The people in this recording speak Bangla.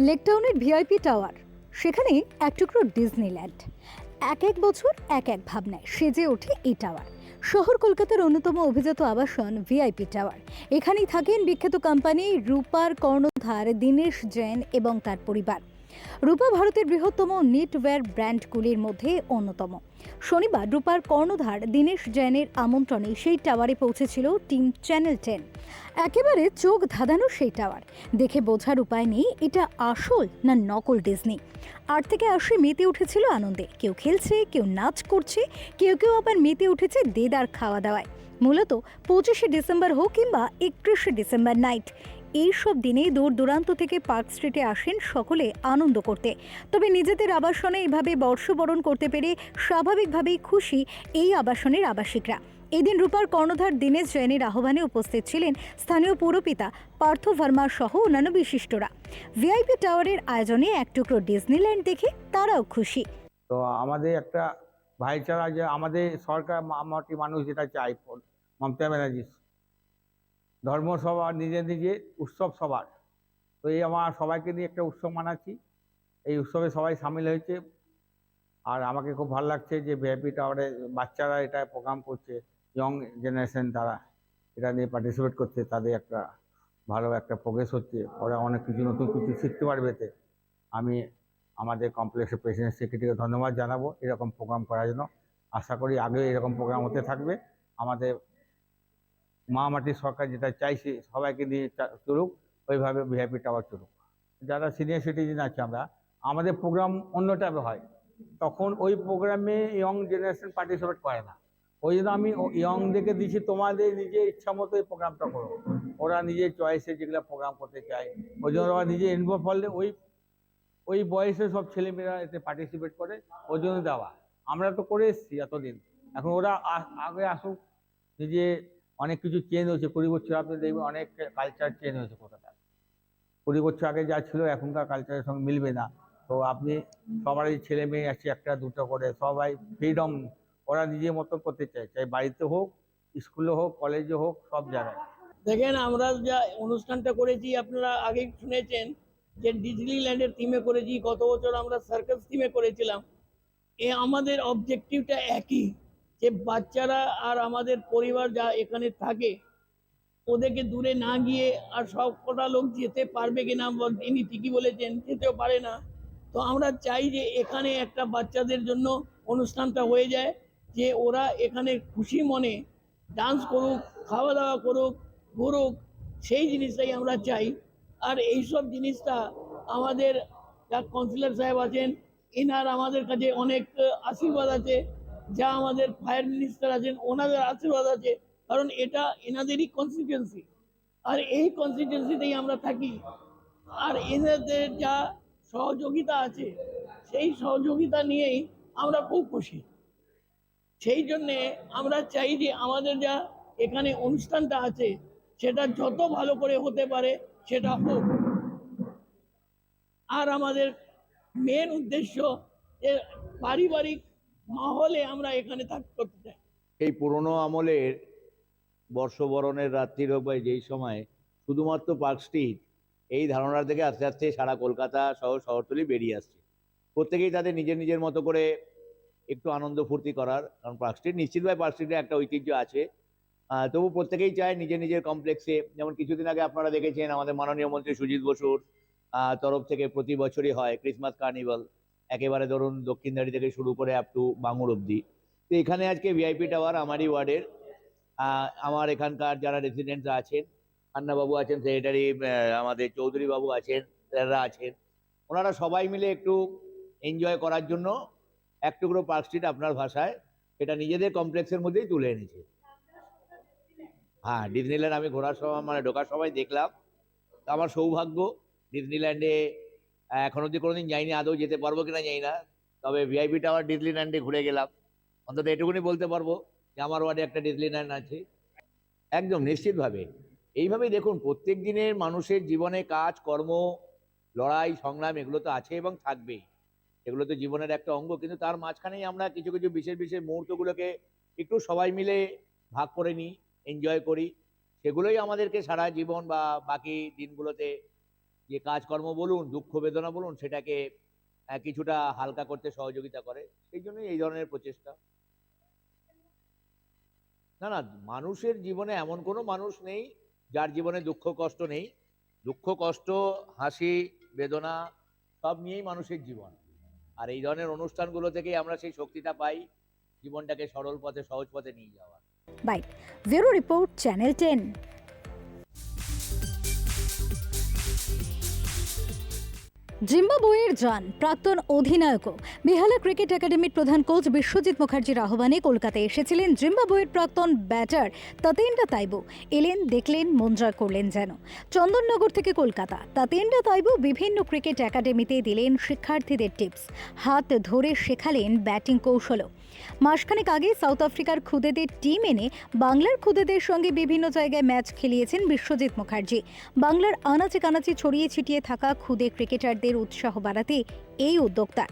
লেকটাউনের ভিআইপি টাওয়ার। সেখানে এক টুকরো ডিজনিল্যান্ড। এক এক বছর, এক এক ভাবনায় সেজে ওঠে এই টাওয়ার। শহর কলকাতার অন্যতম অভিজাত আবাসন ভিআইপি টাওয়ার। এখানেই থাকেন বিখ্যাত কোম্পানি রূপার কর্ণধার দীনেশ জৈন এবং তার পরিবার। রূপা ভারতের বৃহত্তম নিটওয়্যার ব্র্যান্ডগুলির মধ্যে অন্যতম। শনিবার রূপার কর্ণধার দীনেশ জৈনের আমন্ত্রণে সেই টাওয়ারে পৌঁছেছিল টিম চ্যানেল টেন। একেবারে চোখ ধাঁধানো সেই টাওয়ার। দেখে বোঝার উপায় নেই, এটা আসল না নকল ডিজনি আট থেকে আশি মেতে উঠেছিল আনন্দে। কেউ খেলছে, কেউ নাচ করছে, কেউ কেউ আবার মেতে উঠেছে দেদার খাওয়া দাওয়ায়। মূলত পঁচিশে ডিসেম্বর হোক কিংবা একত্রিশে ডিসেম্বর নাইট। এইসব দিনে দূর দূরান্ত থেকে পার্ক স্ট্রিটে আসেন সকলে আনন্দ করতে। তবে নিজেদের আবাসনে এভাবে বর্ষবরণ করতে পেরে স্বাভাবিকভাবেই খুশি এই আবাসনের আবাসিকরা। এদিন রূপার কর্ণধার দীনেশ জৈনের আহ্বানে উপস্থিত ছিলেন স্থানীয় পৌরপিতা পার্থ ভার্মা সহ অন্যান্য বিশিষ্টরা। ভিআইপি টাওয়ারের আয়োজনে এক টুকরো ডিজনিল্যান্ড দেখে তারাও খুশি। তো আমাদের একটা ভাইচারা যে আমাদের সরকার মানুষ যেটা চাই মমতা ব্যানার্জি ধর্ম সবার নিজে নিজে উৎসব সবার তো এই আমার সবাইকে নিয়ে একটা উৎসব মানাচ্ছি। এই উৎসবে সবাই সামিল হয়েছে। আর আমাকে খুব ভালো লাগছে যে ভিআইপি টাওয়ারে বাচ্চারা এটা প্রোগ্রাম করছে ইয়ং জেনারেশন তারা এটা নিয়ে পার্টিসিপেট করছে, তাদের একটা ভালো একটা প্রোগ্রেস হচ্ছে। ওরা অনেক কিছু, নতুন কিছু শিখতে পারবে এতে। আমি আমাদের কমপ্লেক্সের প্রেসিডেন্ট সেক্রেটারিকে ধন্যবাদ জানাব এরকম প্রোগ্রাম করার জন্য। আশা করি আগেও এরকম প্রোগ্রাম হতে থাকবে। আমাদের মা মাটির সরকার যেটা চাইছে সবাইকে নিয়ে চলুক, ওইভাবে ভিআইপি টাওয়ার চলুক। যারা সিনিয়র সিটিজেন আছে আমরা, আমাদের প্রোগ্রাম অন্য টাইপে হয়। তখন ওই প্রোগ্রামে ইয়ং জেনারেশন পার্টিসিপেট করে না। ওই জন্য আমি ইয়ংদেরকে দিচ্ছি, তোমাদের নিজের ইচ্ছা মতো এই প্রোগ্রামটা করো। ওরা নিজের চয়েসে যেগুলো প্রোগ্রাম করতে চায়, ওই জন্য ওরা নিজে ইনভলভ হলে ওই ওই বয়সে সব ছেলেমেয়েরা এতে পার্টিসিপেট করে, ওই জন্য দেওয়া। আমরা তো করে এসেছি এতদিন। এখন ওরা আগে আসুক, নিজে অনেক কিছু চেঞ্জ হয়েছে। কুড়ি বছর আপনি দেখবেন অনেক কালচার চেঞ্জ হয়েছে কলকাতায়। কুড়ি বছর আগে যা ছিল এখনকার কালচারের সঙ্গে মিলবে না। তো আপনি সবারই ছেলে মেয়ে আছে, একটা, দুটো করে, সবাই ফ্রিডম ওরা নিজের মতো করতে চায়। চাই বাড়িতে হোক স্কুলে হোক কলেজে হোক, সব জায়গায়। দেখেন, আমরা যা অনুষ্ঠানটা করেছি, আপনারা আগে শুনেছেন যে ডিজনিল্যান্ডের থিমে করেছি। গত বছর আমরা সার্কাস থিমে করেছিলাম। এ আমাদের অবজেক্টিভটা একই। যে বাচ্চারা আর আমাদের পরিবার যা এখানে থাকে, ওদেরকে দূরে না গিয়ে আর সব কটা লোক যেতে পারবে কিনা ইনি ঠিকই বলেছেন, যেতেও পারে না। তো আমরা চাই যে এখানে একটা বাচ্চাদের জন্য অনুষ্ঠানটা হয়ে যায়, যে ওরা এখানে খুশি মনে ডান্স করুক খাওয়া দাওয়া করুক, ঘুরুক, সেই জিনিসটাই আমরা চাই। আর এই সব জিনিসটা আমাদের যা কাউন্সিলর সাহেব আছেন এনার আমাদের কাছে অনেক আশীর্বাদ আছে। যা আমাদের ফায়ার মিনিস্টার আছেন, ওনাদের আশীর্বাদ আছে, কারণ এটা এনাদেরই কনস্টিটুয়েন্সি আর এই কনস্টিটুয়েন্সিতেই আমরা থাকি। আর এনাদের যা সহযোগিতা আছে, সেই সহযোগিতা নিয়েই আমরা খুব খুশি। সেই জন্যে আমরা চাই যে আমাদের যা এখানে অনুষ্ঠানটা আছে, সেটা যত ভালো করে হতে পারে, সেটা হোক। আর আমাদের মেন উদ্দেশ্য পারিবারিক মহলে আমরা এখানে থাকতে করতে চাই। এই পুরনো আমলের বর্ষবরণের রাত্রির হোক বা যেই সময়, শুধুমাত্র পার্ক স্ট্রিট, এই ধারণা থেকে আস্তে আস্তে সারা কলকাতা সহ শহরতলি বেরিয়ে আসছে। প্রত্যেকেই তাদের নিজের নিজের মতো করে একটু আনন্দ ফুর্তি করার, কারণ পার্ক স্ট্রিট নিশ্চিতভাবে পার্ক স্ট্রিটে একটা ঐতিহ্য আছে। তবু প্রত্যেকেই চায় নিজের নিজের কমপ্লেক্সে যেমন কিছুদিন আগে আপনারা দেখেছেন আমাদের মাননীয় মন্ত্রী সুজিত বসুর তরফ থেকে প্রতি বছরই হয় ক্রিসমাস কার্নিভাল একেবারে ধরুন দক্ষিণদাড়ি থেকে শুরু করে আপ টু বাঙুর অবধি। তো এখানে আজকে ভিআইপি টাওয়ার আমারই ওয়ার্ডের। আমার এখানকার যারা রেসিডেন্টরা আছেন, আন্নাবাবু আছেন সেক্রেটারি আমাদের চৌধুরী বাবু আছেন স্যাররা আছেন, ওনারা সবাই মিলে একটু এনজয় করার জন্য এক টুকরো পার্ক স্ট্রিট আপনার ভাষায় এটা নিজেদের কমপ্লেক্সের মধ্যেই তুলে এনেছে। হ্যাঁ ডিজনিল্যান্ড আমি ঘোরার সময় মানে ঢোকার সময় দেখলাম। আমার সৌভাগ্য ডিজনিল্যান্ডে এখন অব্দি কোনোদিন যাইনি, আদৌ যেতে পারব কিনা জানি না। তবে ভিআইপি টাওয়ার ডিজনিল্যান্ডে ঘুরে গেলাম। অন্তত এটুকুনি বলতে পারব যে আমার ওয়ার্ডে একটা ডিজনিল্যান্ড আছে। একদম নিশ্চিতভাবে। এইভাবেই দেখুন, প্রত্যেক দিনের মানুষের জীবনে কাজ, কর্ম, লড়াই, সংগ্রাম, এগুলো তো আছে এবং থাকবেই। এগুলো তো জীবনের একটা অঙ্গ, কিন্তু তার মাঝখানেই আমরা কিছু কিছু বিশেষ বিশেষ মুহূর্তগুলোকে একটু সবাই মিলে ভাগ করে নিই এনজয় করি। সেগুলোই আমাদেরকে সারা জীবন বা বাকি দিনগুলোতে যে কাজকর্ম বলুন, দুঃখ বেদনা বলুন, সেটাকে কিছুটা হালকা করতে সহযোগিতা করে। সেই জন্যই এই ধরনের প্রচেষ্টা। না না, মানুষের জীবনে এমন কোনো মানুষ নেই যার জীবনে দুঃখ, কষ্ট নেই। দুঃখ, কষ্ট, হাসি, বেদনা সব নিয়েই মানুষের জীবন। আর এই ধরনের অনুষ্ঠানগুলো থেকেই আমরা সেই শক্তিটা পাই জীবনটাকে সরল পথে, সহজ পথে নিয়ে যাওয়া by bureau report channel ten জিম্বাবুয়ের জান, প্রাক্তন অধিনায়কও। বেহালা ক্রিকেট একাডেমির প্রধান কোচ বিশ্বজিৎ মুখার্জির আহ্বানে কলকাতায় এসেছিলেন জিম্বাবুয়ের প্রাক্তন ব্যাটার তাতেন্ডা তাইবু। এলেন, দেখলেন, মন জয় করলেন যেন। চন্দননগর থেকে কলকাতা, তাতেন্ডা তাইবু বিভিন্ন ক্রিকেট একাডেমিতে দিলেন শিক্ষার্থীদের টিপস। হাত ধরে শেখালেন ব্যাটিং কৌশলও। মাসখানেক আগে সাউথ আফ্রিকার খুদেদের টিম এনে বাংলার খুদেদের সঙ্গে বিভিন্ন জায়গায় ম্যাচ খেলিয়েছেন বিশ্বজিৎ মুখার্জি। বাংলার আনাচে কানাচে ছড়িয়ে ছিটিয়ে থাকা খুদে ক্রিকেটারদের উৎসাহ বাড়াতে এই উদ্যোক্তা